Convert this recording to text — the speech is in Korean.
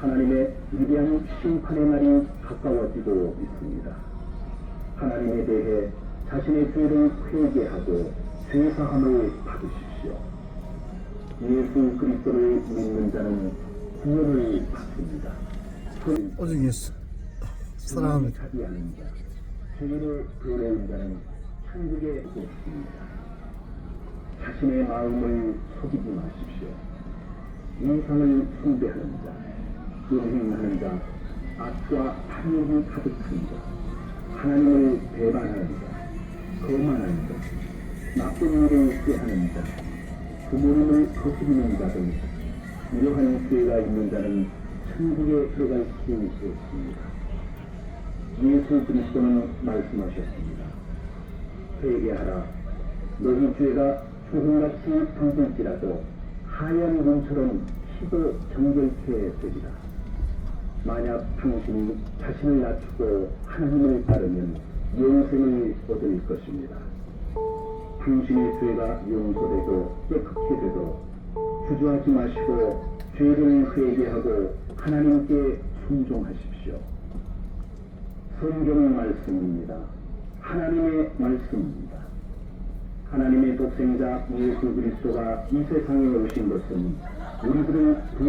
하나님의 위대한 심판의 날이 가까워지고 있습니다. 하나님에 대해 자신의 죄를 회개하고 죄사함을 받으십시오. 예수 그리스도를 믿는 자는 구원을 받습니다. 손- 오중에 사랑합니다. 죄를 도래는 자는 천국에 있습니다. 자신의 마음을 속이지 마십시오. 이상을 숭배하는 자, 음행하는 자, 악과 탐욕이 가득한 자, 하나님을 배반하는 자, 거만한 자, 나쁜 일을 꾀하는 자, 부모님을 거스리는 자등 이러한 죄가 있는 자는 천국에 들어갈 수 없습니다. 예수 그리스도는 말씀하셨습니다. 회개하라. 너희 죄가 조금같이 붉을지라도 하얀 눈처럼 피도 정결케 되리라. 만약 당신이 자신을 낮추고 하나님을 따르면 영생을 얻을 것입니다. 당신의 죄가 용서되고 깨끗게 되도록 주저하지 마시고 죄를 회개하고 하나님께 순종하십시오. 성경 말씀입니다. 하나님의 말씀입니다. 하나님의 독생자 예수 그리스도가 이 세상에 오신 것은 우리들을